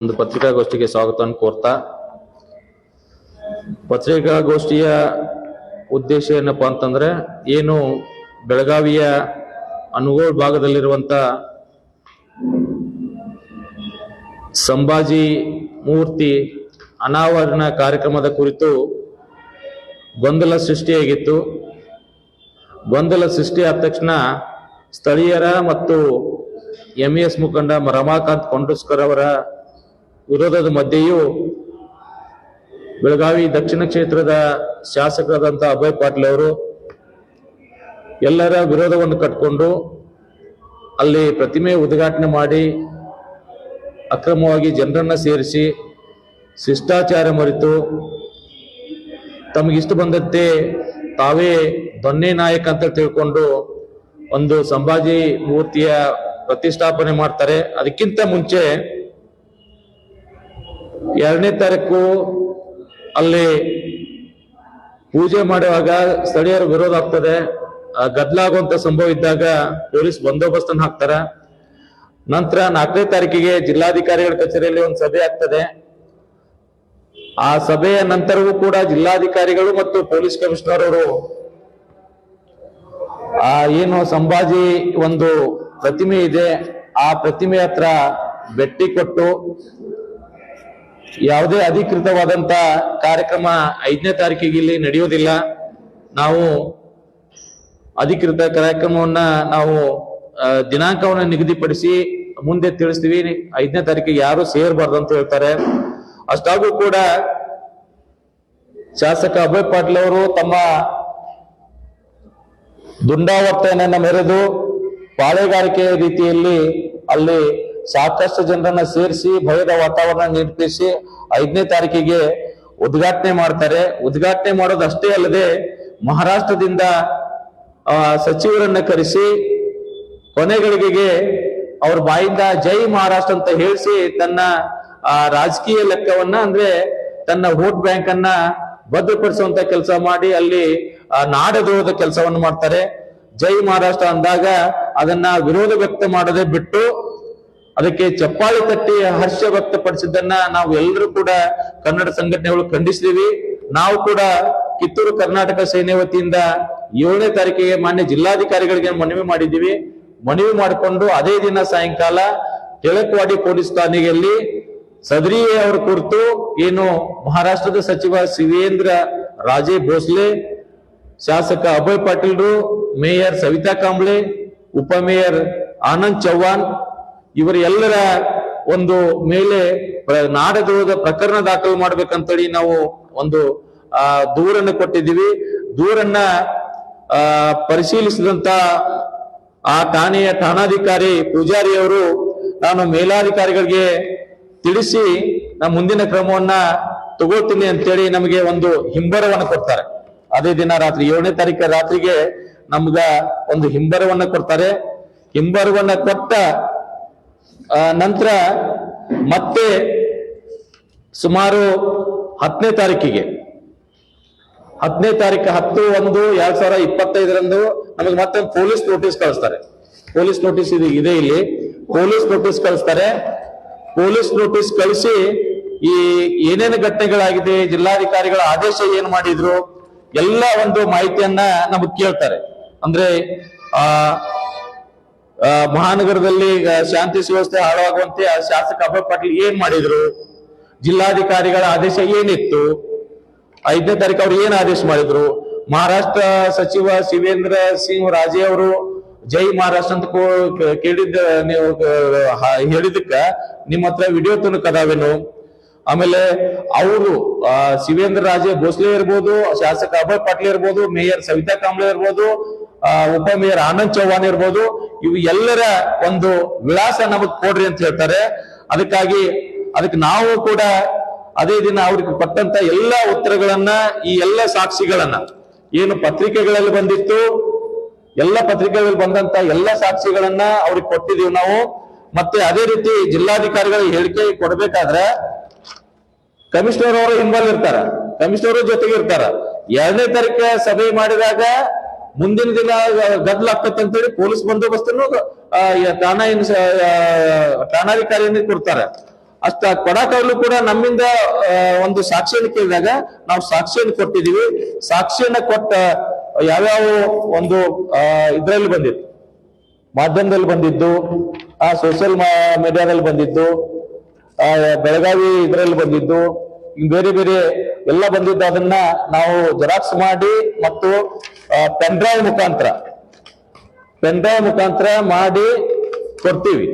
ಒಂದು ಪತ್ರಿಕಾಗೋಷ್ಠಿಗೆ ಸ್ವಾಗತವನ್ನು ಕೋರ್ತಾ, ಪತ್ರಿಕಾಗೋಷ್ಠಿಯ ಉದ್ದೇಶ ಏನಪ್ಪಾ ಅಂತಂದ್ರೆ, ಏನು ಬೆಳಗಾವಿಯ ಅನುಗೋಳ್ ಭಾಗದಲ್ಲಿರುವಂತ ಸಂಭಾಜಿ ಮೂರ್ತಿ ಅನಾವರಣ ಕಾರ್ಯಕ್ರಮದ ಕುರಿತು ಗೊಂದಲ ಸೃಷ್ಟಿಯಾಗಿತ್ತು. ಗೊಂದಲ ಸೃಷ್ಟಿಯಾದ ತಕ್ಷಣ ಸ್ಥಳೀಯರ ಮತ್ತು ಎಂ ಎಸ್ ಮುಖಂಡ ರಮಾಕಾಂತ್ ಕೊಂಡಸ್ಕರ್ ಅವರ ವಿರೋಧದ ಮಧ್ಯೆಯೂ ಬೆಳಗಾವಿ ದಕ್ಷಿಣ ಕ್ಷೇತ್ರದ ಶಾಸಕರಾದಂಥ ಅಭಯ್ ಪಾಟೀಲ್ ಅವರು ಎಲ್ಲರ ವಿರೋಧವನ್ನು ಕಟ್ಕೊಂಡು ಅಲ್ಲಿ ಪ್ರತಿಮೆ ಉದ್ಘಾಟನೆ ಮಾಡಿ ಅಕ್ರಮವಾಗಿ ಜನರನ್ನು ಸೇರಿಸಿ ಶಿಷ್ಟಾಚಾರ ಮರೆತು ತಮಗಿಷ್ಟು ಬಂದಂತೆ ತಾವೇ ದೊನ್ನೆ ನಾಯಕ ಅಂತ ತಿಳ್ಕೊಂಡು ಒಂದು ಸಂಭಾಜಿ ಮೂರ್ತಿಯ ಪ್ರತಿಷ್ಠಾಪನೆ ಮಾಡ್ತಾರೆ. ಅದಕ್ಕಿಂತ ಮುಂಚೆ ಎರಡನೇ ತಾರೀಕು ಅಲ್ಲಿ ಪೂಜೆ ಮಾಡುವಾಗ ಸ್ಥಳೀಯರ ವಿರೋಧ ಆಗ್ತದೆ. ಆ ಗದ್ದಲಾಗುವಂತ ಸಂಭವ ಇದ್ದಾಗ ಪೊಲೀಸ್ ಬಂದೋಬಸ್ತನ್ನು ಹಾಕ್ತಾರ. ನಂತರ ನಾಲ್ಕನೇ ತಾರೀಕಿಗೆ ಜಿಲ್ಲಾಧಿಕಾರಿಗಳ ಕಚೇರಿಯಲ್ಲಿ ಒಂದು ಸಭೆ ಆಗ್ತದೆ. ಆ ಸಭೆಯ ನಂತರವೂ ಕೂಡ ಜಿಲ್ಲಾಧಿಕಾರಿಗಳು ಮತ್ತು ಪೊಲೀಸ್ ಕಮಿಷನರ್ ಅವರು ಆ ಏನು ಸಂಭಾಜಿ ಒಂದು ಪ್ರತಿಮೆ ಇದೆ. ಆ ಪ್ರತಿಮೆ ಹತ್ರ ಭೇಟಿ ಕೊಟ್ಟು ಯಾವುದೇ ಅಧಿಕೃತವಾದಂತ ಕಾರ್ಯಕ್ರಮ ಐದನೇ ತಾರೀಕಿಗೆ ಇಲ್ಲಿ ನಡೆಯುವುದಿಲ್ಲ. ನಾವು ಅಧಿಕೃತ ಕಾರ್ಯಕ್ರಮವನ್ನ ನಾವು ದಿನಾಂಕವನ್ನು ನಿಗದಿಪಡಿಸಿ ಮುಂದೆ ತಿಳಿಸ್ತೀವಿ. ಐದನೇ ತಾರೀಕಿಗೆ ಯಾರು ಸೇರಬಾರ್ದು ಅಂತ ಹೇಳ್ತಾರೆ. ಅಷ್ಟಾಗೂ ಕೂಡ ಶಾಸಕ ಅಭಯ್ ಪಾಟೀಲ್ ಅವರು ತಮ್ಮ ದುಂಡಾವರ್ತನೆಯನ್ನ ಮೆರೆದು ಪಾಳೆಗಾರಿಕೆ ರೀತಿಯಲ್ಲಿ ಅಲ್ಲಿ ಸಾಕಷ್ಟು ಜನರನ್ನ ಸೇರಿಸಿ ಭಯದ ವಾತಾವರಣ ನಿರ್ಮಿಸಿ ಐದನೇ ತಾರೀಕಿಗೆ ಉದ್ಘಾಟನೆ ಮಾಡ್ತಾರೆ. ಉದ್ಘಾಟನೆ ಮಾಡೋದಷ್ಟೇ ಅಲ್ಲದೆ ಮಹಾರಾಷ್ಟ್ರದಿಂದ ಸಚಿವರನ್ನ ಕರೆಸಿ ಕೊನೆಗಳಿಗೆ ಅವ್ರ ಬಾಯಿಂದ ಜೈ ಮಹಾರಾಷ್ಟ್ರ ಅಂತ ಹೇಳಿಸಿ ತನ್ನ ರಾಜಕೀಯ ಲೆಕ್ಕವನ್ನ ಅಂದ್ರೆ ತನ್ನ ವೋಟ್ ಬ್ಯಾಂಕ್ ಅನ್ನ ಭದ್ರಪಡಿಸುವಂತ ಕೆಲಸ ಮಾಡಿ ಅಲ್ಲಿ ಆ, ನಾಡದ್ರೋಹದ ಕೆಲಸವನ್ನು ಮಾಡ್ತಾರೆ. ಜೈ ಮಹಾರಾಷ್ಟ್ರ ಅಂದಾಗ ಅದನ್ನ ವಿರೋಧ ವ್ಯಕ್ತ ಮಾಡದೆ ಬಿಟ್ಟು ಅದಕ್ಕೆ ಚಪ್ಪಾಳಿ ತಟ್ಟಿ ಹರ್ಷ ವ್ಯಕ್ತಪಡಿಸಿದ್ದನ್ನ ನಾವು ಎಲ್ಲರೂ ಕೂಡ ಕನ್ನಡ ಸಂಘಟನೆಗಳು ಖಂಡಿಸಿದೀವಿ. ನಾವು ಕೂಡ ಕಿತ್ತೂರು ಕರ್ನಾಟಕ ಸೇನೆ ವತಿಯಿಂದ ಏಳನೇ ತಾರೀಕಿಗೆ ಮಾನ್ಯ ಜಿಲ್ಲಾಧಿಕಾರಿಗಳಿಗೆ ಮನವಿ ಮಾಡಿದ್ದೀವಿ. ಮನವಿ ಮಾಡಿಕೊಂಡು ಅದೇ ದಿನ ಸಾಯಂಕಾಲ ಕೆಳಕವಾಡಿ ಪೊಲೀಸ್ ಠಾಣೆಯಲ್ಲಿ ಸದರಿ ಅವರ ಕುರಿತು ಏನು ಮಹಾರಾಷ್ಟ್ರದ ಸಚಿವ ಶಿವೇಂದ್ರ ರಾಜೇ ಭೋಸ್ಲೆ, ಶಾಸಕ ಅಭಯ್ ಪಾಟೀಲ್ರು, ಮೇಯರ್ ಸವಿತಾ ಕಾಂಬ್ಳೆ ಉಪಮೇಯರ್ ಆನಂದ್ ಚೌಹಾಣ್ ಇವರ ಎಲ್ಲರ ಒಂದು ಮೇಲೆ ನಾಡದ್ರೋಹದ ಪ್ರಕರಣ ದಾಖಲು ಮಾಡ್ಬೇಕಂತೇಳಿ ನಾವು ಒಂದು, ಆ, ದೂರನ್ನು ಕೊಟ್ಟಿದ್ದೀವಿ. ದೂರನ್ನ, ಆ, ಪರಿಶೀಲಿಸಿದಂತ ಆ ಠಾಣೆಯ ಠಾಣಾಧಿಕಾರಿ ಪೂಜಾರಿ ಅವರು ನಾನು ಮೇಲಾಧಿಕಾರಿಗಳಿಗೆ ತಿಳಿಸಿ ನಾ ಮುಂದಿನ ಕ್ರಮವನ್ನ ತಗೊಳ್ತೀನಿ ಅಂತೇಳಿ ನಮಗೆ ಒಂದು ಹಿಂಬರವನ್ನು ಕೊಡ್ತಾರೆ. ಅದೇ ದಿನ ರಾತ್ರಿ ಏಳನೇ ತಾರೀಕು ರಾತ್ರಿಗೆ ನಮ್ಗ ಒಂದು ಹಿಂಬರವನ್ನ ಕೊಡ್ತಾರೆ. ಹಿಂಬರವನ್ನ ಕೊಟ್ಟ ನಂತರ ಮತ್ತೆ ಸುಮಾರು ಹತ್ತನೇ ತಾರೀಕಿಗೆ. ಹತ್ತನೇ ತಾರೀಕು ಹತ್ತು ಒಂದು ಎರಡ್ ಸಾವಿರ ಇಪ್ಪತ್ತೈದರಂದು ನಮಗೆ ಮತ್ತೆ ಪೊಲೀಸ್ ನೋಟಿಸ್ ಕಳಿಸ್ತಾರೆ. ಪೊಲೀಸ್ ನೋಟಿಸ್ ಇದು ಇದೆ ಇಲ್ಲಿ. ಪೊಲೀಸ್ ನೋಟಿಸ್ ಕಳಿಸ್ತಾರೆ. ಪೊಲೀಸ್ ನೋಟಿಸ್ ಕಳಿಸಿ ಈ ಏನೇನು ಘಟನೆಗಳಾಗಿದೆ ಜಿಲ್ಲಾಧಿಕಾರಿಗಳ ಆದೇಶ ಏನ್ ಮಾಡಿದ್ರು ಎಲ್ಲ ಒಂದು ಮಾಹಿತಿಯನ್ನ ನಮಗ್ ಕೇಳ್ತಾರೆ. ಅಂದ್ರೆ ಆ ಆ, ಮಹಾನಗರದಲ್ಲಿ ಶಾಂತಿ ಸುವ್ಯವಸ್ಥೆ ಹಾಳಾಗುವಂತೆ ಶಾಸಕ ಅಭಯ್ ಪಾಟೀಲ್ ಏನ್ ಮಾಡಿದ್ರು? ಜಿಲ್ಲಾಧಿಕಾರಿಗಳ ಆದೇಶ ಏನಿತ್ತು? ಐದನೇ ತಾರೀಕು ಅವ್ರು ಏನ್ ಆದೇಶ ಮಾಡಿದ್ರು? ಮಹಾರಾಷ್ಟ್ರ ಸಚಿವ ಶಿವೇಂದ್ರ ಸಿಂಗ್ ರಾಜೇ ಅವರು ಜೈ ಮಹಾರಾಷ್ಟ್ರ ಅಂತ ಕೇಳಿದ್ದ, ನೀವು ಹೇಳಿದಕ್ಕ ನಿಮ್ಮ ಹತ್ರ ವಿಡಿಯೋ ತನಕ ಅದಾವೇನು? ಆಮೇಲೆ ಅವರು ಶಿವೇಂದ್ರ ರಾಜೇ ಭೋಸ್ಲೆ ಇರ್ಬೋದು, ಶಾಸಕ ಅಭಯ್ ಪಾಟೀಲ್ ಇರ್ಬೋದು, ಮೇಯರ್ ಸವಿತಾ ಕಾಂಬ್ಳೆ ಇರ್ಬೋದು ಉಪ ಮೇಯರ್ ಆನಂದ್ ಚೌಹಾಣ್ ಇರ್ಬೋದು, ಇವು ಎಲ್ಲರ ಒಂದು ವಿಳಾಸ ನಮಗ್ ಕೊಡ್ರಿ ಅಂತ ಹೇಳ್ತಾರೆ. ಅದಕ್ಕಾಗಿ ಅದಕ್ಕೆ ನಾವು ಕೂಡ ಅದೇ ದಿನ ಅವ್ರಿಗೆ ಕೊಟ್ಟಂತ ಎಲ್ಲ ಉತ್ತರಗಳನ್ನ, ಈ ಎಲ್ಲ ಸಾಕ್ಷಿಗಳನ್ನ, ಏನು ಪತ್ರಿಕೆಗಳಲ್ಲಿ ಬಂದಿತ್ತು, ಎಲ್ಲ ಪತ್ರಿಕೆಗಳಲ್ಲಿ ಬಂದಂತ ಎಲ್ಲ ಸಾಕ್ಷಿಗಳನ್ನ ಅವ್ರಿಗೆ ಕೊಟ್ಟಿದೀವಿ ನಾವು. ಮತ್ತೆ ಅದೇ ರೀತಿ ಜಿಲ್ಲಾಧಿಕಾರಿಗಳ ಹೇಳಿಕೆ ಕೊಡ್ಬೇಕಾದ್ರೆ, ಕಮಿಷನರ್ ಅವರು ಇನ್ವಾಲ್ವ್ ಇರ್ತಾರ. ಕಮಿಷನರ್ ಜೊತೆಗೆ ಇರ್ತಾರ. ಎರಡನೇ ತಾರೀಕು ಸಭೆ ಮಾಡಿದಾಗ ಮುಂದಿನ ದಿನ ಗದ್ದಲ ಆಗ್ತದೆ ಅಂತೇಳಿ ಪೊಲೀಸ್ ಬಂದೋಬಸ್ತನ್ನು ಠಾಣಾ ಠಾಣಾಧಿಕಾರಿಯನ್ನು ಕೊಡ್ತಾರೆ. ಅಷ್ಟ ಕೊಡಕಾಗ್ಲೂ ಕೂಡ ನಮ್ಮಿಂದ ಒಂದು ಸಾಕ್ಷಿಯನ್ನು ಕೇಳಿದಾಗ ನಾವು ಸಾಕ್ಷಿಯನ್ನು ಕೊಟ್ಟಿದೀವಿ. ಸಾಕ್ಷಿಯನ್ನ ಕೊಟ್ಟ ಯಾವ್ಯಾವ ಒಂದು ಇದರಲ್ಲಿ ಬಂದಿತ್ತು. ಮಾಧ್ಯಮದಲ್ಲಿ ಬಂದಿದ್ದು ಆ ಸೋಷಿಯಲ್ ಮೀಡಿಯಾದಲ್ಲಿ ಬಂದಿದ್ದು ಆ, ಬೆಳಗಾವಿ ಇದರಲ್ಲಿ ಬಂದಿದ್ದು ಬೇರೆ ಬೇರೆ ಎಲ್ಲ ಬಂದಿದ್ದು. ಅದನ್ನ ನಾವು ಜೆರಾಕ್ಸ್ ಮಾಡಿ ಮತ್ತು ಪೆನ್ ಡ್ರೈವ್ ಮುಖಾಂತರ. ಪೆನ್ ಡ್ರೈವ್ ಮುಖಾಂತರ ಮಾಡಿ ಕೊಡ್ತೀವಿ.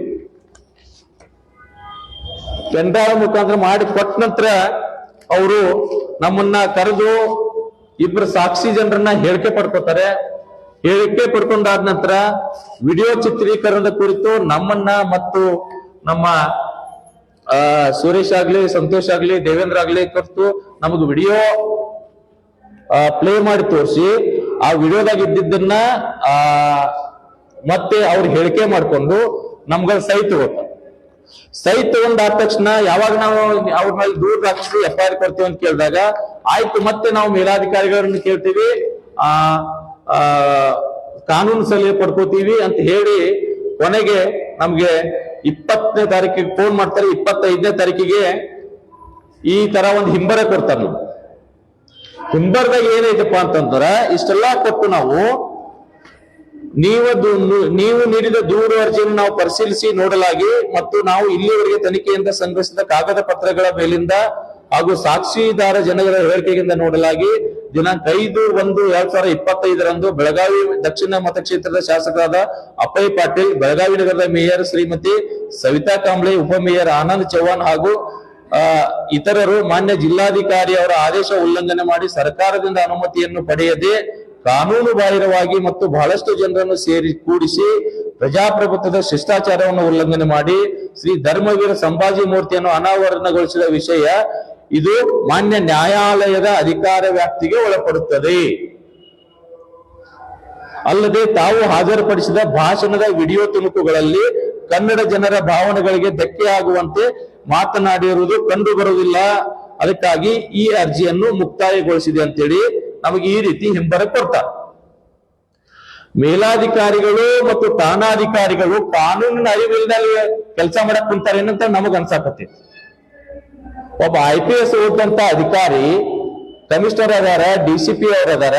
ಪೆನ್ ಡ್ರೈವ್ ಮುಖಾಂತರ ಮಾಡಿ ಕೊಟ್ಟ ನಂತರ ಅವರು ನಮ್ಮನ್ನ ಕರೆದು ಇಬ್ಬರು ಸಾಕ್ಷಿ ಜನರನ್ನ ಹೇಳಿಕೆ ಪಡ್ಕೋತಾರೆ. ಹೇಳಿಕೆ ಪಡ್ಕೊಂಡಾದ ನಂತರ ವಿಡಿಯೋ ಚಿತ್ರೀಕರಣದ ಕುರಿತು ನಮ್ಮನ್ನ ಮತ್ತು ನಮ್ಮ ಸುರೇಶ್ ಆಗ್ಲಿ, ಸಂತೋಷ್ ಆಗ್ಲಿ, ದೇವೇಂದ್ರ ಆಗ್ಲಿ ಕರೆತು ನಮಗ್ ವಿಡಿಯೋ ಪ್ಲೇ ಮಾಡಿ ತೋರಿಸಿ ಆ ವಿಡಿಯೋದಾಗ ಇದ್ದಿದ್ದನ್ನ ಆ ಮತ್ತೆ ಅವ್ರು ಹೇಳಿಕೆ ಮಾಡ್ಕೊಂಡು ನಮ್ಗ ಸೈ ತಗೋತ ಸೈ ತಗೊಂಡಾದ ತಕ್ಷಣ ಯಾವಾಗ ನಾವು ಅವ್ರ ಮೇಲೆ ದೂರ ಹಾಕಿಸಿ ಎಫ್ ಐ ಆರ್ ಕೊಡ್ತೀವಿ ಅಂತ ಕೇಳಿದಾಗ ಆಯ್ತು ಮತ್ತೆ ನಾವು ಮೇಲಾಧಿಕಾರಿಗಳನ್ನ ಕೇಳ್ತೀವಿ ಆ ಆ, ಕಾನೂನು ಸಲಹೆ ಪಡ್ಕೋತೀವಿ ಅಂತ ಹೇಳಿ ಕೊನೆಗೆ ನಮ್ಗೆ ಇಪ್ಪತ್ತನೇ ತಾರೀಕಿಗೆ ಫೋನ್ ಮಾಡ್ತಾರೆ. ಇಪ್ಪತ್ತೈದನೇ ತಾರೀಕಿಗೆ ಈ ತರ ಒಂದು ಹಿಂಬರ ಕೊಡ್ತಾರೆ ನಮ್ಗೆ ಹಿಂಬರ್ದಾಗ ಏನೈತಪ್ಪ ಅಂತಂದ್ರ, ಇಷ್ಟೆಲ್ಲಾ ಕೊಟ್ಟು ನಾವು ನೀವು ನೀವು ನೀಡಿದ ದೂರು ಅರ್ಜಿಯನ್ನು ನಾವು ಪರಿಶೀಲಿಸಿ ನೋಡಲಾಗಿ ಮತ್ತು ನಾವು ಇಲ್ಲಿವರೆಗೆ ತನಿಖೆಯಿಂದ ಸಂಗ್ರಹಿಸಿದ ಕಾಗದ ಪತ್ರಗಳ ಮೇಲಿಂದ ಹಾಗೂ ಸಾಕ್ಷಿದಾರ ಜನಗಳ ಹೇಳಿಕೆಯಿಂದ ನೋಡಲಾಗಿ ದಿನಾಂಕ ಐದು ಒಂದು ಎರಡ್ ಸಾವಿರದ ಇಪ್ಪತ್ತೈದರಂದು ಬೆಳಗಾವಿ ದಕ್ಷಿಣ ಮತಕ್ಷೇತ್ರದ ಶಾಸಕರಾದ ಅಪ್ಪಯ್ ಪಾಟೀಲ್, ಬೆಳಗಾವಿ ನಗರದ ಮೇಯರ್ ಶ್ರೀಮತಿ ಸವಿತಾ ಕಾಂಬ್ಳೆ ಉಪಮೇಯರ್ ಆನಂದ್ ಚೌಹಾಣ್ ಹಾಗೂ ಇತರರು ಮಾನ್ಯ ಜಿಲ್ಲಾಧಿಕಾರಿ ಅವರ ಆದೇಶ ಉಲ್ಲಂಘನೆ ಮಾಡಿ ಸರ್ಕಾರದಿಂದ ಅನುಮತಿಯನ್ನು ಪಡೆಯದೆ ಕಾನೂನು ಬಾಹಿರವಾಗಿ ಮತ್ತು ಬಹಳಷ್ಟು ಜನರನ್ನು ಸೇರಿ ಕೂಡಿಸಿ ಪ್ರಜಾಪ್ರಭುತ್ವದ ಶಿಷ್ಟಾಚಾರವನ್ನು ಉಲ್ಲಂಘನೆ ಮಾಡಿ ಶ್ರೀ ಧರ್ಮವೀರ ಸಂಭಾಜಿ ಮೂರ್ತಿಯನ್ನು ಅನಾವರಣಗೊಳಿಸಿದ ವಿಷಯ ಇದು ಮಾನ್ಯ ನ್ಯಾಯಾಲಯದ ಅಧಿಕಾರ ವ್ಯಾಪ್ತಿಗೆ ಒಳಪಡುತ್ತದೆ. ಅಲ್ಲದೆ ತಾವು ಹಾಜರುಪಡಿಸಿದ ಭಾಷಣದ ವಿಡಿಯೋ ತುಣುಕುಗಳಲ್ಲಿ ಕನ್ನಡ ಜನರ ಭಾವನೆಗಳಿಗೆ ಧಕ್ಕೆ ಆಗುವಂತೆ ಮಾತನಾಡಿರುವುದು ಕಂಡು ಬರುವುದಿಲ್ಲ. ಅದಕ್ಕಾಗಿ ಈ ಅರ್ಜಿಯನ್ನು ಮುಕ್ತಾಯಗೊಳಿಸಿದೆ ಅಂತೇಳಿ ನಮಗೆ ಈ ರೀತಿ ಹಿಂಬರ ಕೊಡ್ತಾರೆ ಮೇಲಾಧಿಕಾರಿಗಳು ಮತ್ತು ಠಾಣಾಧಿಕಾರಿಗಳು ಕಾನೂನಿನ ಅರಿವಿಲ್ಲದಲ್ಲಿ ಕೆಲಸ ಮಾಡಕ್ ಕುಂತಾರೆ ಏನಂತ ನಮಗ್ ಅನ್ಸಾಕತಿ ಒಬ್ಬ ಐ ಪಿ ಎಸ್ ಓದಂತ ಅಧಿಕಾರಿ ಕಮಿಷನರ್ ಅದಾರ ಡಿ ಸಿ ಪಿ ಅವ್ರ ಅದಾರ,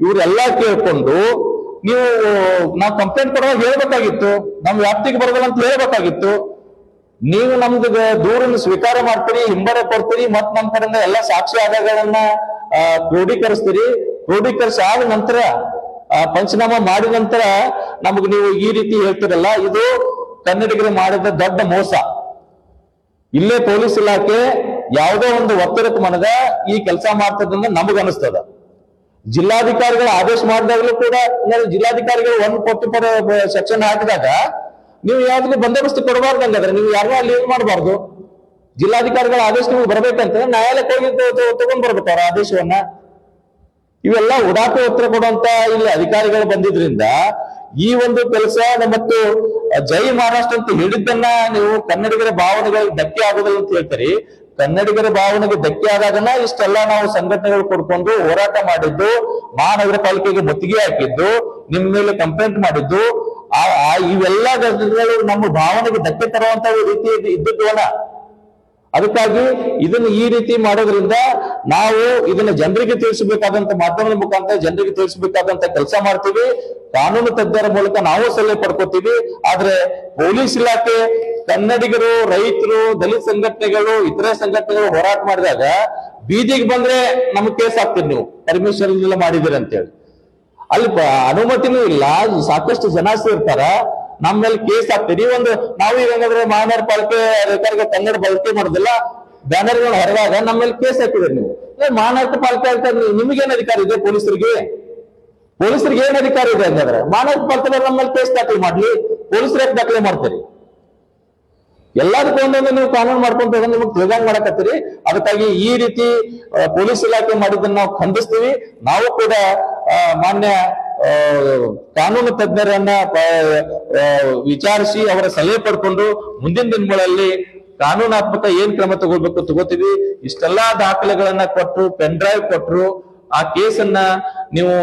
ಇವರೆಲ್ಲ ಕೇಳ್ಕೊಂಡು ನೀವು, ನಾವು ಕಂಪ್ಲೇಂಟ್ ಕೊಡುವಾಗ ಹೇಳ್ಬೇಕಾಗಿತ್ತು. ನಮ್ ವ್ಯಾಪ್ತಿಗೆ ಬರೋದಿಲ್ಲ ಅಂತ ಹೇಳ್ಬೇಕಾಗಿತ್ತು. ನೀವು ನಮ್ದು ದೂರನ್ನು ಸ್ವೀಕಾರ ಮಾಡ್ತೀರಿ, ಹಿಂಬರ ಕೊಡ್ತೀರಿ ಮತ್ ಕಡೆಯಿಂದ ಎಲ್ಲ ಸಾಕ್ಷಿ ಆಧಾರಗಳನ್ನ ಕ್ರೋಢೀಕರಿಸ್ತೀರಿ. ಕ್ರೋಢೀಕರಿಸಿ ಆದ ನಂತರ ಪಂಚನಾಮ ಮಾಡಿದ ನಂತರ ನಮಗ್ ನೀವು ಈ ರೀತಿ ಹೇಳ್ತಿರಲ್ಲ, ಇದು ಕನ್ನಡಿಗರು ಮಾಡಿದ ದೊಡ್ಡ ಮೋಸ. ಇಲ್ಲೇ ಪೊಲೀಸ್ ಇಲಾಖೆ ಯಾವುದೋ ಒಂದು ಒತ್ತಡಕ್ಕೆ ಮನದ ಈ ಕೆಲಸ ಮಾಡ್ತದಂದ್ರೆ ನಮಗ ಅನಿಸ್ತದ. ಜಿಲ್ಲಾಧಿಕಾರಿಗಳ ಆದೇಶ ಮಾಡಿದಾಗಲೂ ಕೂಡ ಜಿಲ್ಲಾಧಿಕಾರಿಗಳು ಒಂದು ಕೊಟ್ಟು ಸೆಕ್ಷನ್ ಹಾಕಿದಾಗ ನೀವು ಯಾವ್ದು ಬಂದೋಬಸ್ತ್ ಕೊಡಬಾರ್ದು ಹಂಗಾದ್ರೆ. ನೀವು ಯಾರನ್ನ ಅಲ್ಲಿ ಏನ್ ಮಾಡಬಾರ್ದು. ಜಿಲ್ಲಾಧಿಕಾರಿಗಳ ಆದೇಶ ನಿಮ್ಗೆ ಬರಬೇಕಂತಂದ್ರೆ ನ್ಯಾಯಾಲಯಕ್ಕೆ ಹೋಗಿ ತಗೊಂಡ್ ಬರ್ಬೇಕು ಅವ್ರ ಆದೇಶವನ್ನ. ಇವೆಲ್ಲ ಉಡಾಪೆ ಉತ್ತರ ಕೊಡುವಂತ ಇಲ್ಲಿ ಅಧಿಕಾರಿಗಳು ಬಂದಿದ್ರಿಂದ ಈ ಒಂದು ಕೆಲಸ ಮತ್ತು ಜೈ ಮಹಾರಾಷ್ಟ್ರ ಅಂತ ಹೇಳಿದ್ದನ್ನ ನೀವು ಕನ್ನಡಿಗರ ಭಾವನೆಗಳಿಗೆ ಧಕ್ಕೆ ಆಗೋದಿಲ್ಲ ಅಂತ ಹೇಳ್ತೀರಿ. ಕನ್ನಡಿಗರ ಭಾವನೆಗೆ ಧಕ್ಕೆ ಆದಾಗನ ಇಷ್ಟೆಲ್ಲ ನಾವು ಸಂಘಟನೆಗಳು ಕೊಡ್ಕೊಂಡು ಹೋರಾಟ ಮಾಡಿದ್ದು ಮಹಾನಗರ ಪಾಲಿಕೆಗೆ ಮುತ್ತಿಗೆ ಹಾಕಿದ್ದು, ನಿಮ್ ಮೇಲೆ ಕಂಪ್ಲೇಂಟ್ ಮಾಡಿದ್ದು ಇವೆಲ್ಲ ಘಟನೆಗಳು ನಮ್ಮ ಭಾವನೆಗೆ ಧಕ್ಕೆ ತರುವಂತ ರೀತಿ ಇದ್ದಿದ್ವಲ್ಲ ಅದಕ್ಕಾಗಿ ಇದನ್ನು ಈ ರೀತಿ ಮಾಡೋದ್ರಿಂದ ನಾವು ಇದನ್ನ ಜನರಿಗೆ ತಿಳಿಸಬೇಕಾದಂತ ಮಾಧ್ಯಮದ ಮುಖಾಂತರ ಜನರಿಗೆ ತಿಳಿಸಬೇಕಾದಂತ ಕೆಲಸ ಮಾಡ್ತೀವಿ. ಕಾನೂನು ತಜ್ಞರ ಮೂಲಕ ನಾವು ಸಲಹೆ ಪಡ್ಕೋತೀವಿ. ಆದ್ರೆ ಪೊಲೀಸ್ ಇಲಾಖೆ, ಕನ್ನಡಿಗರು, ರೈತರು, ದಲಿತ ಸಂಘಟನೆಗಳು, ಇತರೆ ಸಂಘಟನೆಗಳು ಹೋರಾಟ ಮಾಡಿದಾಗ ಬೀದಿಗೆ ಬಂದ್ರೆ ನಮ್ಗೆ ಕೇಸ್ ಹಾಕ್ತೀರಿ ನೀವು. ಪರ್ಮಿಷನ್ ಇಲ್ಲ ಮಾಡಿದಿರಿ ಅಂತೇಳಿ ಅಲ್ಲಿ ಅನುಮತಿನೂ ಇಲ್ಲ. ಸಾಕಷ್ಟು ಜನ ಸೇರ್ತಾರ. ನಮ್ಮ ಮೇಲೆ ಕೇಸ್ ಹಾಕ್ತೀರಿ ಒಂದು ನಾವು ಈಗ ಹೆಂಗಂದ್ರೆ ಮಹಾನಗರ ಪಾಲಿಕೆ ಅಧಿಕಾರಿಗೆ ಕನ್ನಡ ಬಳಕೆ ಮಾಡೋದಿಲ್ಲ. ಬ್ಯಾನರ್ಗಳು ಹೊರಗಾಗ ನಮ್ಮ ಮೇಲೆ ಕೇಸ್ ಹಾಕಿದ್ರಿ ನೀವು. ಮಹಾನಗರ ಪಾಲಿಕೆ ಅಂತ ನಿಮ್ಗೇನ್ ಅಧಿಕಾರ ಇದೆ ಪೊಲೀಸರಿಗೆ? ಪೊಲೀಸರಿಗೆ ಏನ್ ಅಧಿಕಾರ ಇದೆ ಹಂಗಂದ್ರೆ? ಮಹಾನಗರ ಪಾಲಿಕೆ ನಮ್ಮ ಮೇಲೆ ಕೇಸ್ ದಾಖಲೆ ಮಾಡ್ಲಿ. ಪೊಲೀಸರು ದಾಖಲೆ ಮಾಡ್ತೀರಿ? ಎಲ್ಲದಕ್ಕೂ ಒಂದೊಂದು ನೀವು ಕಾನೂನು ಮಾಡ್ಕೊಂತ ನಿಮಗೆ ತಿಳಿದಂಗ್ ಮಾಡಕತ್ತೀರಿ. ಅದಕ್ಕಾಗಿ ಈ ರೀತಿ ಪೊಲೀಸ್ ಇಲಾಖೆ ಮಾಡಿದ್ದನ್ನ ನಾವು ಖಂಡಿಸ್ತೀವಿ. ನಾವು ಕೂಡ ಮಾನ್ಯ ಕಾನೂನು ತಜ್ಞರನ್ನ ವಿಚಾರಿಸಿ ಅವರ ಸಲಹೆ ಪಡ್ಕೊಂಡು ಮುಂದಿನ ದಿನಗಳಲ್ಲಿ ಕಾನೂನಾತ್ಮಕ ಏನ್ ಕ್ರಮ ತಗೋಬೇಕು ತಗೋತೀವಿ ಇಷ್ಟೆಲ್ಲಾ ದಾಖಲೆಗಳನ್ನ ಕೊಟ್ಟರು ಪೆನ್ ಡ್ರೈವ್ ಕೊಟ್ಟರು ಆ ಕೇಸನ್ನ ನೀವು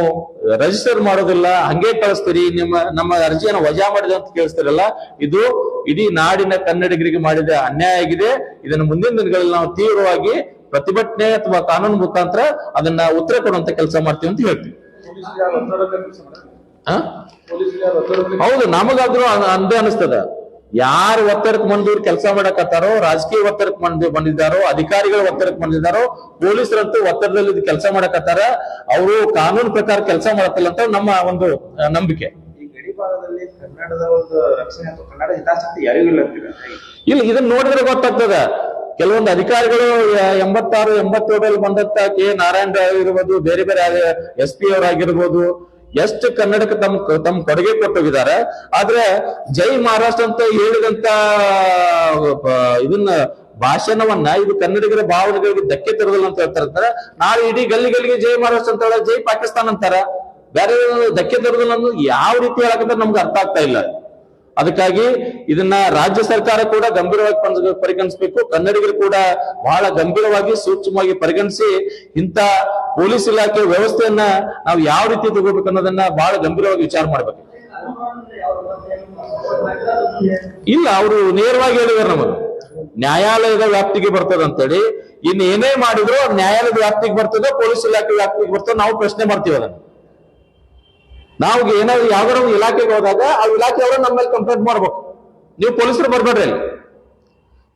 ರಿಜಿಸ್ಟರ್ ಮಾಡೋದಿಲ್ಲ, ಹಂಗೆ ಕಳಿಸ್ತೀರಿ, ನಿಮ್ಮ, ನಮ್ಮ ಅರ್ಜಿಯನ್ನು ವಜಾ ಮಾಡಿದೆ ಅಂತ ಕೇಳಿಸ್ತಿರಲ್ಲ, ಇದು ಇಡೀ ನಾಡಿನ ಕನ್ನಡಿಗರಿಗೆ ಮಾಡಿದ ಅನ್ಯಾಯ ಆಗಿದೆ ಇದನ್ನು ಮುಂದಿನ ದಿನಗಳಲ್ಲಿ ನಾವು ತೀವ್ರವಾಗಿ ಪ್ರತಿಭಟನೆ ಅಥವಾ ಕಾನೂನು ಮುಖಾಂತರ ಅದನ್ನ ಉತ್ತರ ಕೊಡುವಂತ ಕೆಲಸ ಮಾಡ್ತೀವಿ ಅಂತ ಹೇಳ್ತೀವಿ? ಹೌದು ನಮಗಾದ್ರೂ ಅಂದೇ ಅನಿಸ್ತದ. ಯಾರು ಒತ್ತಡಕ್ಕೆ ಬಂದು ಕೆಲಸ ಮಾಡಕತ್ತಾರೋ ರಾಜಕೀಯ ಒತ್ತಡಕ್ಕೆ ಬಂದು ಬಂದಿದ್ದಾರೋ ಅಧಿಕಾರಿಗಳ ಒತ್ತಡಕ್ಕೆ ಬಂದಿದ್ದಾರೋ ಪೊಲೀಸರಂತೂ ಒತ್ತಡದಲ್ಲಿ ಕೆಲಸ ಮಾಡಕತ್ತಾರ. ಅವರು ಕಾನೂನು ಪ್ರಕಾರ ಕೆಲಸ ಮಾಡತ್ತಲ್ಲ ಅಂತ ನಮ್ಮ ಒಂದು ನಂಬಿಕೆ. ಕನ್ನಡದ ಒಂದು ರಕ್ಷಣೆ ಕನ್ನಡ ಹಿತಾಸಕ್ತಿ ಯಾರಿಗೂ ಇಲ್ಲ ಇದನ್ನ ನೋಡಿದ್ರೆ ಗೊತ್ತಾಗ್ತದ. ಕೆಲವೊಂದು ಅಧಿಕಾರಿಗಳು ಎಂಬತ್ತಾರು, ಎಂಬತ್ತೇಳರಲ್ಲಿ ಬಂದಂತ ಕೆ. ನಾರಾಯಣ ರಾವ್ ಇರ್ಬೋದು ಬೇರೆ ಬೇರೆ ಎಸ್ ಪಿ ಅವರಾಗಿರ್ಬೋದು ಎಷ್ಟು ಕನ್ನಡಕ್ಕೆ ತಮ್ ತಮ್ಮ ಕೊಡುಗೆ ಕೊಟ್ಟೋಗಿದ್ದಾರೆ. ಆದ್ರೆ ಜೈ ಮಹಾರಾಷ್ಟ್ರ ಅಂತ ಹೇಳಿದಂತ ಇದನ್ನ ಭಾಷಣವನ್ನ ಇದು ಕನ್ನಡಿಗರ ಭಾವನೆಗಳಿಗೆ ಧಕ್ಕೆ ತರದಲ್ಲ ಅಂತ ಹೇಳ್ತಾರೆ ನಾಳೆ ಇಡೀ ಗಲ್ಲಿ ಗಲ್ಲಿಗೆ ಜೈ ಮಹಾರಾಷ್ಟ್ರ ಅಂತ ಹೇಳ ಜೈ ಪಾಕಿಸ್ತಾನ ಅಂತಾರ. ಬೇರೆ ಧಕ್ಕೆ ತರೋದಿಲ್ಲ ಯಾವ ರೀತಿ ಹೇಳಕಂತ ನಮ್ಗೆ ಅರ್ಥ ಆಗ್ತಾ ಇಲ್ಲ. ಅದಕ್ಕಾಗಿ ಇದನ್ನ ರಾಜ್ಯ ಸರ್ಕಾರ ಕೂಡ ಗಂಭೀರವಾಗಿ ಪರಿಗಣಿಸಬೇಕು. ಕನ್ನಡಿಗರು ಕೂಡ ಬಹಳ ಗಂಭೀರವಾಗಿ, ಸೂಕ್ಷ್ಮವಾಗಿ ಪರಿಗಣಿಸಿ ಇಂತ ಪೊಲೀಸ್ ಇಲಾಖೆ ವ್ಯವಸ್ಥೆಯನ್ನ ನಾವು ಯಾವ ರೀತಿ ತಗೋಬೇಕು ಅನ್ನೋದನ್ನ ಬಹಳ ಗಂಭೀರವಾಗಿ ವಿಚಾರ ಮಾಡ್ಬೇಕು. ಇಲ್ಲ, ಅವರು ನೇರವಾಗಿ ಹೇಳಿದಾರೆ ನಮಗೆ ನ್ಯಾಯಾಲಯದ ವ್ಯಾಪ್ತಿಗೆ ಬರ್ತದೆ ಅಂತೇಳಿ. ಇನ್ನು ಏನೇ ಮಾಡಿದ್ರು ನ್ಯಾಯಾಲಯದ ವ್ಯಾಪ್ತಿಗೆ ಬರ್ತದೆ, ಪೊಲೀಸ್ ಇಲಾಖೆ ವ್ಯಾಪ್ತಿಗೆ ಬರ್ತದೆ, ನಾವು ಪ್ರಶ್ನೆ ಮಾಡ್ತೀವಿ ಅದನ್ನ. ನಾವು ಏನಾದ್ರು ಯಾವ್ದಾರ ಒಂದು ಇಲಾಖೆಗೆ ಹೋದಾಗ ಆ ಇಲಾಖೆಯವರು ನಮ್ಮ ಮೇಲೆ ಕಂಪ್ಲೇಂಟ್ ಮಾಡ್ಬೇಕು. ನೀವು ಪೊಲೀಸರು ಬರ್ಬೇಡ್ರಿ ಅಲ್ಲಿ.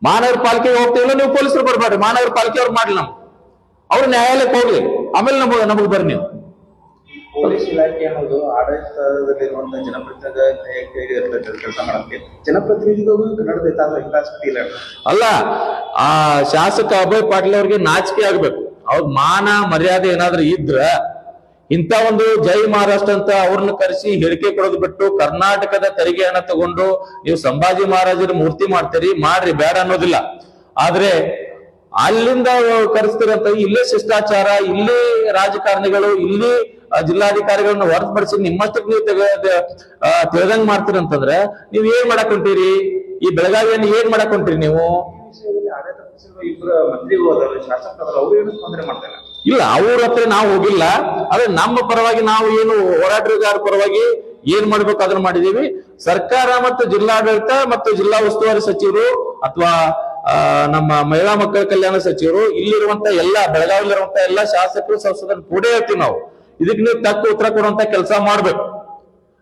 ಮಹಾನಗರ ಪಾಲಿಕೆಗೆ ಹೋಗ್ತೀವಿ ನೀವು ಪೊಲೀಸರು ಬರ್ಬೇಡ್ರಿ. ಮಹಾನಗರ ಪಾಲಿಕೆ ಅವ್ರು ಮಾಡ್ಲಿ ನಮ್ಗೆ. ಅವ್ರು ನ್ಯಾಯಾಲಯಕ್ಕೆ ಹೋಗ್ಲಿ. ಆಮೇಲೆ ನಮ್ಗೆ ನಮಗೆ ಬರ್ರಿ ನೀವು. ಪೊಲೀಸ್ ಇಲಾಖೆ ಅನ್ನೋದು ಆಡಳಿತದಲ್ಲಿರುವಂತಹ ಜನಪ್ರತಿನಿಧಿ ಕೆಲಸ ಮಾಡಕ್ಕೆ. ಜನಪ್ರತಿನಿಧಿಗಳಿಗೂ ಕನ್ನಡದ ಹಿತಾಸ ಹಿತಾಸಕ್ತಿ ಇಲ್ಲ. ಅಲ್ಲ ಆ ಶಾಸಕ ಅಭಯ್ ಪಾಟೀಲ್ ಅವ್ರಿಗೆ ನಾಚಿಕೆ ಆಗ್ಬೇಕು. ಅವ್ರ ಮಾನ ಮರ್ಯಾದೆ ಏನಾದ್ರೂ ಇದ್ರ ಇಂಥ ಒಂದು ಜೈ ಮಹಾರಾಷ್ಟ್ರ ಅಂತ ಅವ್ರನ್ನ ಕರೆಸಿ ಹೇಳಿಕೆ ಕೊಡೋದು ಬಿಟ್ಟು ಕರ್ನಾಟಕದ ತೆರಿಗೆ ಹಣ ತಗೊಂಡು ನೀವು ಸಂಭಾಜಿ ಮಹಾರಾಜರ ಮೂರ್ತಿ ಮಾಡ್ತೀರಿ, ಮಾಡ್ರಿ, ಬೇಡ ಅನ್ನೋದಿಲ್ಲ. ಆದ್ರೆ ಅಲ್ಲಿಂದ ಕರೆಸ್ತಿರಂತ ಇಲ್ಲೇ ಶಿಷ್ಟಾಚಾರ, ಇಲ್ಲಿ ರಾಜಕಾರಣಿಗಳು, ಇಲ್ಲಿ ಜಿಲ್ಲಾಧಿಕಾರಿಗಳನ್ನ ಹೊರತುಪಡಿಸಿ ನಿಮ್ಮಷ್ಟಕ್ಕೆ ನೀವು ತೆಗ ತಿಳ್ದಂಗ್ ಮಾಡ್ತೀರಂತಂದ್ರೆ ನೀವ್ ಏನ್ ಮಾಡಕ್ ಹೊಂಟೀರಿ? ಈ ಬೆಳಗಾವಿಯನ್ನು ಏನ್ ಮಾಡಕ್ ಹೊಂಟೀರಿ ನೀವು? ಮಂತ್ರಿ ಹೋದವರು ಶಾಸಕರು ಅವ್ರು ಏನು ತೊಂದರೆ ಮಾಡ್ತಾರೆ ಇಲ್ಲ, ಅವ್ರ ಹತ್ರ ನಾವು ಹೋಗಿಲ್ಲ. ಆದ್ರೆ ನಮ್ಮ ಪರವಾಗಿ ನಾವು ಏನು ಹೋರಾಟಗಾರ ಪರವಾಗಿ ಏನ್ ಮಾಡ್ಬೇಕು ಅದನ್ನ ಮಾಡಿದೀವಿ. ಸರ್ಕಾರ ಮತ್ತು ಜಿಲ್ಲಾಡಳಿತ ಮತ್ತು ಜಿಲ್ಲಾ ಉಸ್ತುವಾರಿ ಸಚಿವರು ಅಥವಾ ನಮ್ಮ ಮಹಿಳಾ ಮಕ್ಕಳ ಕಲ್ಯಾಣ ಸಚಿವರು ಇಲ್ಲಿರುವಂತ ಎಲ್ಲ ಬೆಳಗಾವಿಲಿರುವಂತ ಎಲ್ಲ ಶಾಸಕರು, ಸಂಸದರು ಕೂಡ ಹೇಳ್ತೀವಿ ನಾವು. ಇದಕ್ಕೆ ನೀವು ತಕ್ಕ ಉತ್ತರ ಕೊಡುವಂತ ಕೆಲಸ ಮಾಡ್ಬೇಕು.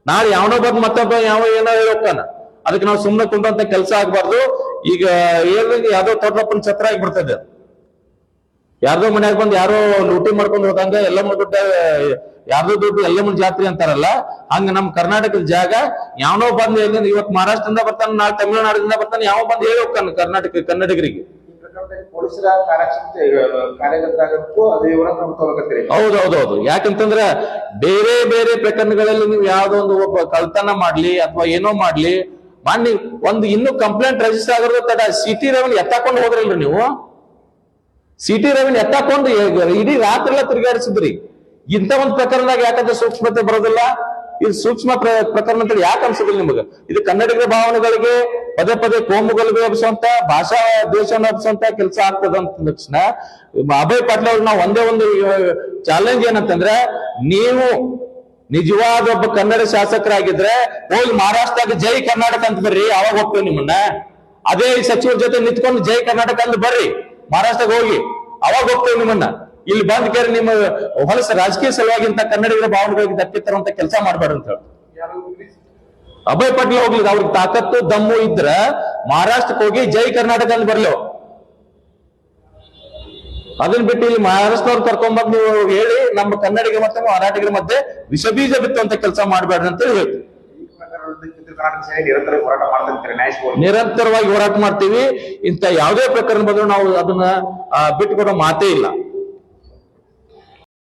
ನಾಳೆ ಯಾವನೋ ಬಂದು ಮತ್ತೊಬ್ಬ ಯಾವ ಏನೋ ಹೇಳೋಕ್ಕಾನ ಅದಕ್ಕೆ ನಾವು ಸುಮ್ಮನೆ ಕುಂಡಂತ ಕೆಲಸ ಆಗ್ಬಾರ್ದು. ಈಗ ಏನಿಗೆ ಯಾವ್ದೋ ತೊಡ್ಲಪ್ಪನ ಛತ್ರ ಆಗ್ಬಿಡ್ತದೆ ಯಾರ್ದೋ ಮನ್ಯಾಗ ಬಂದು ಯಾರೋ ಲೂಟಿ ಮಾಡ್ಕೊಂಡು ಹೋದಂಗ ಎಲ್ಲ ದುಡ್ಡ ಯಾರ್ದೋ ದುಡ್ಡು ಎಲ್ಲಮ್ಮನ ಜಾತ್ರೆ ಅಂತಾರಲ್ಲ ಹಂಗ ನಮ್ ಕರ್ನಾಟಕದ ಜಾಗ ಯಾವನೋ ಬಂದ್ ಹೇಳಿದ್ರೆ ಇವತ್ ಮಹಾರಾಷ್ಟ್ರದಿಂದ ಬರ್ತಾನೆ ನಾಳೆ ತಮಿಳುನಾಡಿನಿಂದ ಬರ್ತಾನೆ ಯಾವ ಬಂದ್ ಹೇಳಿ ಹೋಗ್ತಾನೆ ಕರ್ನಾಟಕ ಕನ್ನಡಿಗರಿಗೆ. ಹೌದೌದೌದು. ಯಾಕಂತಂದ್ರೆ ಬೇರೆ ಬೇರೆ ಪ್ರಕರಣಗಳಲ್ಲಿ ನೀವು ಯಾವ್ದೋ ಒಂದು ಒಬ್ಬ ಕಳ್ತನ ಮಾಡ್ಲಿ ಅಥವಾ ಏನೋ ಮಾಡ್ಲಿ ಮಾಡಿ ಒಂದು ಇನ್ನು ಕಂಪ್ಲೇಂಟ್ ರಿಜಿಸ್ಟರ್ ಆಗಿರೋದು ತಡ ಸಿಟಿ ಲೆವೆಲ್ ಎತ್ತಾಕೊಂಡು ಹೋದ್ರಲ್ರಿ ನೀವು? ಸಿಟಿ ರವಿನ ಎತ್ತಾಕೊಂಡು ಇಡೀ ರಾತ್ರಿ ಎಲ್ಲ ತಿರುಗಾಡಿಸಿದ್ರಿ. ಇಂಥ ಒಂದು ಪ್ರಕರಣದಾಗ ಯಾಕಂದ್ರೆ ಸೂಕ್ಷ್ಮತೆ ಬರೋದಿಲ್ಲ? ಇದು ಸೂಕ್ಷ್ಮ ಪ್ರ- ಪ್ರಕರಣ ಅಂತ ಯಾಕೆ ಅನ್ಸುದಿಲ್ಲ ನಿಮಗೆ? ಇದು ಕನ್ನಡಿಗರ ಭಾವನೆಗಳಿಗೆ, ಪದೇ ಪದೇ ಕೋಮುಗಳಿಗೆ ಹಬ್ಬಿಸುವಂತ ಭಾಷಾ ದೇಶ ಹಬ್ಬಿಸುವಂತ ಕೆಲಸ ಆಗ್ತದ ಅಂತ ತಕ್ಷಣ, ಅಭಯ್ ಪಾಟೀಲ್ ಅವ್ರಿಗೆ ನಾವು ಒಂದೇ ಒಂದು ಚಾಲೆಂಜ್ ಏನಂತಂದ್ರೆ, ನೀವು ನಿಜವಾದ ಒಬ್ಬ ಕನ್ನಡ ಶಾಸಕರಾಗಿದ್ರೆ ಹೋಗಿ ಮಹಾರಾಷ್ಟ್ರದಾಗ ಜೈ ಕರ್ನಾಟಕ ಅಂತ ಬರ್ರಿ ಅವಾಗ ಹೋಗ್ತೇವೆ ನಿಮ್ಮನ್ನ? ಅದೇ ಸಚಿವರ ಜೊತೆ ನಿಂತ್ಕೊಂಡು ಜೈ ಕರ್ನಾಟಕ ಅಂತ ಬರ್ರಿ. ಮಹಾರಾಷ್ಟ್ರಕ್ಕೆ ಹೋಗಿ. ಅವಾಗ ಹೋಗ್ತೇವೆ ನಿಮ್ಮನ್ನ. ಇಲ್ಲಿ ಬಂದ್ ಕೇರಿ ನಿಮ್ಮ ಹೊಲಸ ರಾಜಕೀಯ ಸಲುವಾಗಿಂತ ಕನ್ನಡಿಗರ ಭಾವನೆಗಳಿಗೆ ಧಕ್ಕೆ ತರುವಂತ ಕೆಲಸ ಮಾಡ್ಬಾರ್ದು ಅಂತ ಹೇಳಿ ಅಭಯ್ ಪಾಟೀಲ್ ಹೋಗ್ಲಿಲ್ಲ ಅವ್ರಿಗೆ ತಾಕತ್ತು, ದಮ್ಮು ಇದ್ರ ಮಹಾರಾಷ್ಟ್ರಕ್ಕೆ ಹೋಗಿ ಜೈ ಕರ್ನಾಟಕ ಅಂತ ಬರ್ಲಿ. ಅದನ್ನ ಬಿಟ್ಟು ಇಲ್ಲಿ ಮಹಾರಾಷ್ಟ್ರವ್ರು ಕರ್ಕೊಂಡ್ಬಂದು ನೀವು ಹೇಳಿ ನಮ್ಮ ಕನ್ನಡಿಗರ ಮತ್ತೆ ಮರಾಠಿಗರ ಮಧ್ಯೆ ವಿಷಬೀಜ ಬಿತ್ತುವಂತ ಕೆಲಸ ಮಾಡಬೇಡ್ರಿ ಅಂತ ಹೇಳಿ ಹೇಳ್ತೀವಿ ನಿರಂತರವಾಗಿ ಹೋರಾಟ ಮಾಡ್ತೀವಿ. ಇಂಥ ಯಾವುದೇ ಪ್ರಕರಣ ಬಂದರೂ ನಾವು ಅದನ್ನ ಬಿಟ್ಟುಕೊಡೋ ಮಾತೇ ಇಲ್ಲ.